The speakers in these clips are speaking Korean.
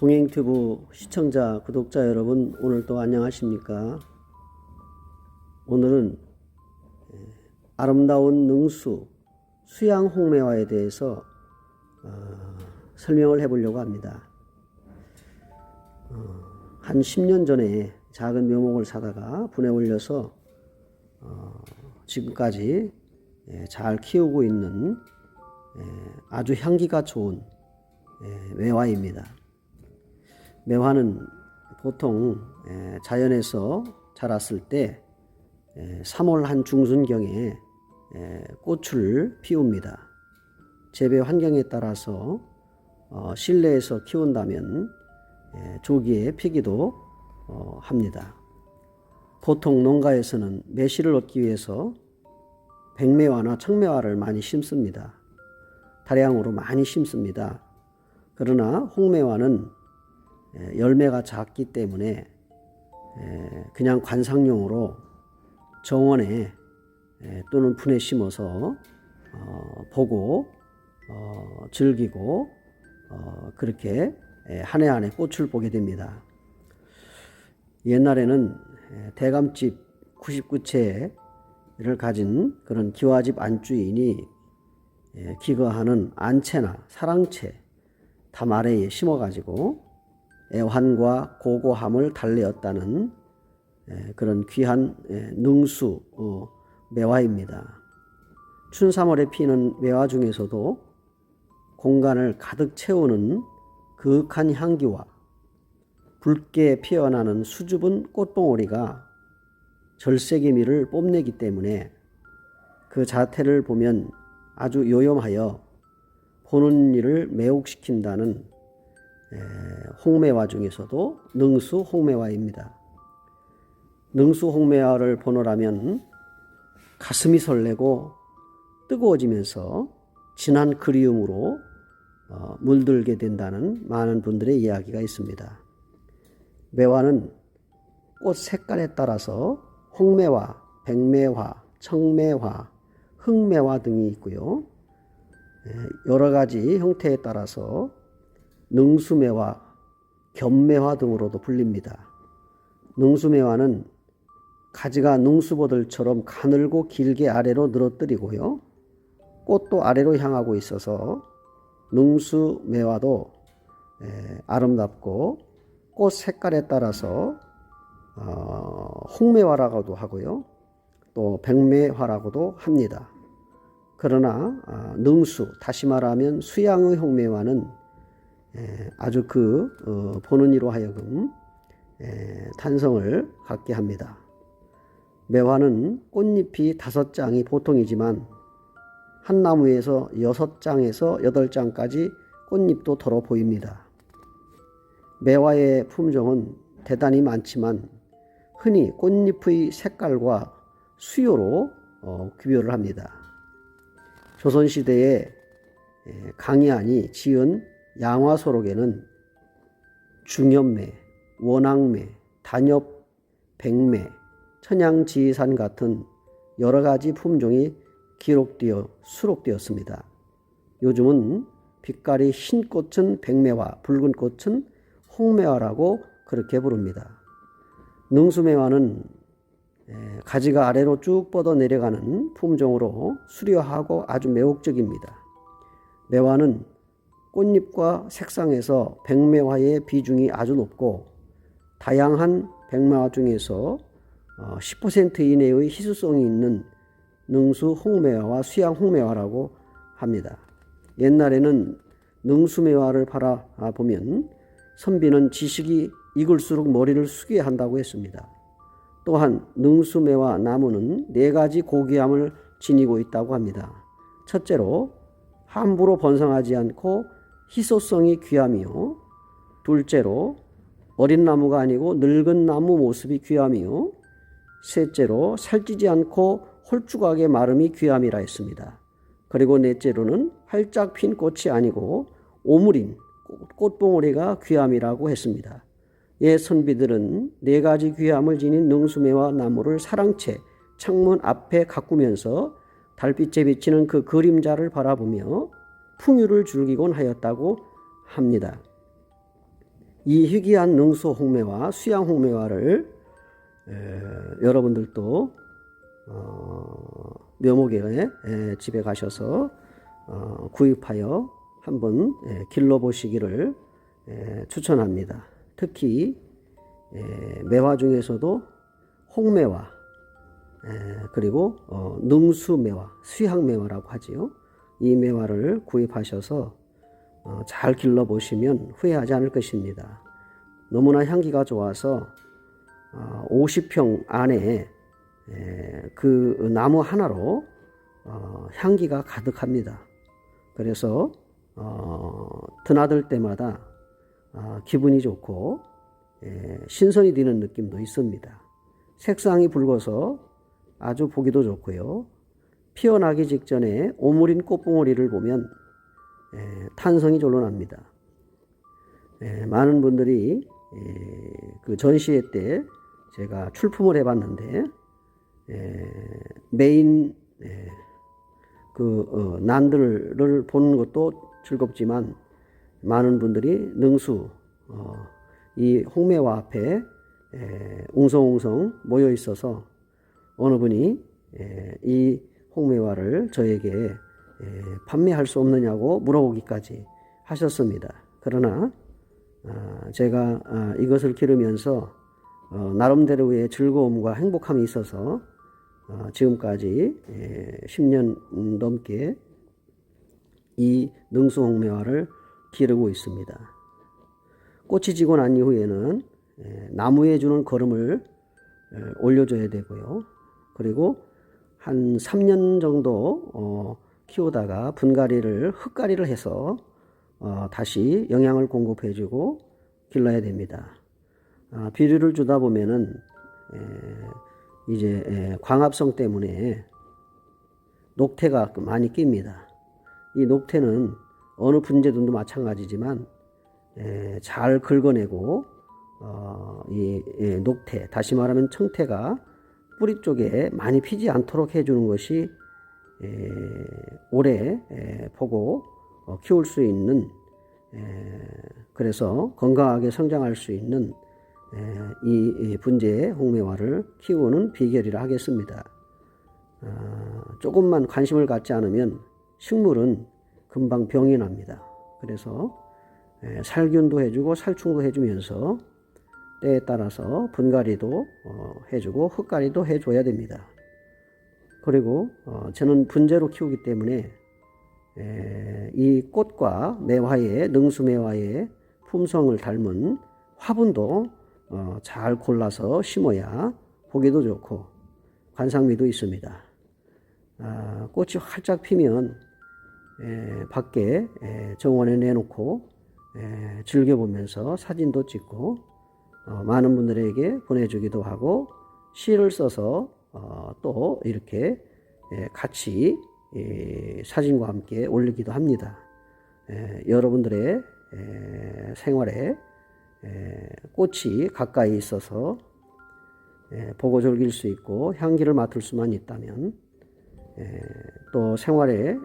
동행튜브 시청자, 구독자 여러분, 오늘 또 안녕하십니까? 오늘은 에, 아름다운 능수, 수양 홍매화에 대해서 어, 설명을 해보려고 합니다. 어, 한 10년 전에 작은 묘목을 사다가 분에 올려서 어, 지금까지 예, 잘 키우고 있는 예, 아주 향기가 좋은 예, 매화입니다. 매화는 보통 예, 자연에서 자랐을 때 예, 3월 한 중순경에 예, 꽃을 피웁니다. 재배 환경에 따라서 어, 실내에서 키운다면 예, 조기에 피기도 어, 합니다. 보통 농가에서는 매실을 얻기 위해서 백매화나 청매화를 많이 심습니다. 다량으로 많이 심습니다. 그러나 홍매화는 에, 열매가 작기 때문에 에, 그냥 관상용으로 정원에 에, 또는 분에 심어서 어, 보고 어, 즐기고 어, 그렇게 한 해 한 해 꽃을 보게 됩니다. 옛날에는 에, 대감집 99채를 가진 그런 기와집 안주인이 에, 기거하는 안채나 사랑채 담 아래에 심어가지고 애환과 고고함을 달래었다는 에, 그런 귀한 에, 능수 어, 매화입니다. 춘삼월에 피는 매화 중에서도 공간을 가득 채우는 그윽한 향기와 붉게 피어나는 수줍은 꽃봉오리가 절세기 미를 뽐내기 때문에 그 자태를 보면 아주 요염하여 보는 이를 매혹시킨다는 에, 홍매화 중에서도 능수 홍매화입니다. 능수 홍매화를 보노라면 가슴이 설레고 뜨거워지면서 진한 그리움으로 어, 물들게 된다는 많은 분들의 이야기가 있습니다. 매화는 꽃 색깔에 따라서 홍매화, 백매화, 청매화, 흑매화 등이 있고요. 예, 여러 가지 형태에 따라서 능수매화, 견매화 등으로도 불립니다. 능수매화는 가지가 능수보들처럼 가늘고 길게 아래로 늘어뜨리고요. 꽃도 아래로 향하고 있어서 능수매화도 예, 아름답고 꽃 색깔에 따라서 어, 홍매화라고도 하고요. 또 백매화라고도 합니다. 그러나 아, 능수 다시 말하면 수양의 홍매화는 에, 아주 그 어, 보는 이로 하여금 에, 탄성을 갖게 합니다. 매화는 꽃잎이 다섯 장이 보통이지만 한 나무에서 여섯 장에서 여덟 장까지 꽃잎도 덜어 보입니다. 매화의 품종은 대단히 많지만 흔히 꽃잎의 색깔과 수요로 어, 구별을 합니다. 조선시대에 강희안이 지은 양화소록에는 중엽매, 원앙매, 단엽, 백매, 천양지산 같은 여러 가지 품종이 기록되어 수록되었습니다. 요즘은 빛깔이 흰 꽃은 백매화, 붉은 꽃은 홍매화라고 그렇게 부릅니다. 능수매화는 가지가 아래로 쭉 뻗어 내려가는 품종으로 수려하고 아주 매혹적입니다. 매화는 꽃잎과 색상에서 백매화의 비중이 아주 높고 다양한 백매화 중에서 10% 이내의 희수성이 있는 능수 홍매화와 수양 홍매화라고 합니다. 옛날에는 능수매화를 바라보면 선비는 지식이 익을수록 머리를 숙여야 한다고 했습니다. 또한 능수매와 나무는 네 가지 고귀함을 지니고 있다고 합니다. 첫째로 함부로 번성하지 않고 희소성이 귀하며 둘째로 어린 나무가 아니고 늙은 나무 모습이 귀하며 셋째로 살찌지 않고 홀쭉하게 마름이 귀함이라 했습니다. 그리고 넷째로는 활짝 핀 꽃이 아니고 오므린 꽃봉오리가 귀함이라고 했습니다. 옛 선비들은 네 가지 귀함을 지닌 능수매와 나무를 사랑채 창문 앞에 가꾸면서 달빛에 비치는 그 그림자를 바라보며 풍요를 즐기곤 하였다고 합니다. 이 희귀한 능수 홍매와 수양 홍매화를 에, 여러분들도 어, 묘목에 에, 집에 가셔서 어, 구입하여 한번 에, 길러보시기를 에, 추천합니다. 특히 에, 매화 중에서도 홍매화 에, 그리고 어, 능수매화, 수향매화라고 하지요. 이 매화를 구입하셔서 어, 잘 길러 보시면 후회하지 않을 것입니다. 너무나 향기가 좋아서 어, 50평 안에 에, 그 나무 하나로 어, 향기가 가득합니다. 그래서 어, 드나들 때마다 어, 기분이 좋고 에, 신선이 되는 느낌도 있습니다. 색상이 붉어서 아주 보기도 좋고요. 피어나기 직전에 오므린 꽃봉오리를 보면 에, 탄성이 절로 납니다. 에, 많은 분들이 에, 그 전시회 때 제가 출품을 해봤는데 에, 메인 에, 그 어, 난들을 보는 것도 즐겁지만 많은 분들이 능수 어, 이 홍매화 앞에 에, 웅성웅성 모여 있어서 어느 분이 에, 이 홍매화를 저에게 에, 판매할 수 없느냐고 물어보기까지 하셨습니다. 그러나 아, 제가 아, 이것을 기르면서 어, 나름대로의 즐거움과 행복함이 있어서 어, 지금까지 에, 10년 넘게 이 능수홍매화를 기르고 있습니다. 꽃이 지고 난 이후에는 에, 나무에 주는 에, 올려줘야 되고요. 그리고 한 3년 정도 어, 키우다가 분갈이를 흙갈이를 해서 어, 다시 영양을 공급해 주고 길러야 됩니다. 아, 비료를 주다 보면은 에, 이제 에, 광합성 때문에 녹태가 많이 낍니다. 이 녹태는 어느 분재든도 마찬가지지만 에, 잘 긁어내고 어, 이 예, 녹태 다시 말하면 청태가 뿌리 쪽에 많이 피지 않도록 해주는 것이 에, 오래 에, 보고 어, 키울 수 있는 에, 그래서 건강하게 성장할 수 있는 에, 이, 이 분재 홍매화를 키우는 비결이라 하겠습니다. 아, 조금만 관심을 갖지 않으면 식물은 금방 병이 납니다. 그래서 에, 살균도 해주고 살충도 해주면서 때에 따라서 분갈이도 어, 해주고 흙갈이도 해줘야 됩니다. 그리고 어, 저는 분재로 키우기 때문에 에, 이 꽃과 매화의 능수매화의 품성을 닮은 화분도 어, 잘 골라서 심어야 보기도 좋고 관상미도 있습니다. 아, 꽃이 활짝 피면 에, 밖에 에, 정원에 내놓고 에, 즐겨보면서 사진도 찍고 어, 많은 분들에게 보내주기도 하고 시를 써서 어, 또 이렇게 에, 같이 에, 사진과 함께 올리기도 합니다. 에, 여러분들의 에, 생활에 에, 꽃이 가까이 있어서 에, 보고 즐길 수 있고 향기를 맡을 수만 있다면 에, 또 생활에 에,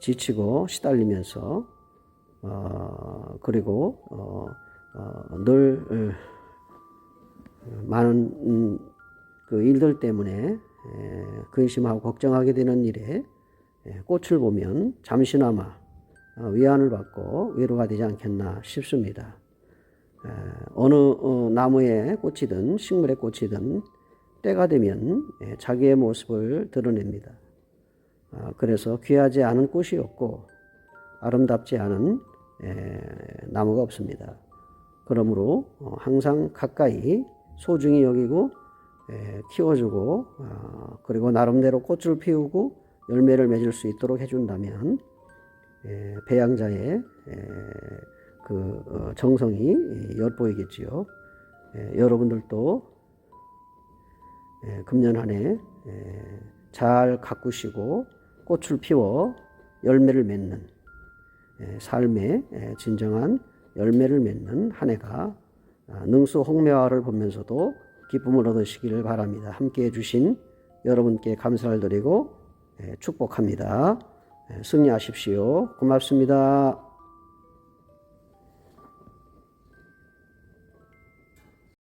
지치고 시달리면서 어, 그리고 어, 어, 늘 어, 많은 음, 그 일들 때문에 에, 근심하고 걱정하게 되는 일에 에, 꽃을 보면 잠시나마 어, 위안을 받고 위로가 되지 않겠나 싶습니다. 에, 어느 어, 나무의 꽃이든 식물의 꽃이든 때가 되면 에, 자기의 모습을 드러냅니다. 아, 그래서 귀하지 않은 꽃이 없고 아름답지 않은 에, 나무가 없습니다. 그러므로 어, 항상 가까이 소중히 여기고 에, 키워주고 어, 그리고 나름대로 꽃을 피우고 열매를 맺을 수 있도록 해준다면 에, 배양자의 에, 그 어, 정성이 엿보이겠지요. 에, 여러분들도 에, 금년 한 해 잘 가꾸시고 꽃을 피워 열매를 맺는 에, 삶의 에, 진정한 열매를 맺는 한 해가 아, 능수 홍매화를 보면서도 기쁨을 얻으시기를 바랍니다. 함께 해주신 여러분께 감사를 드리고 에, 축복합니다. 에, 승리하십시오. 고맙습니다.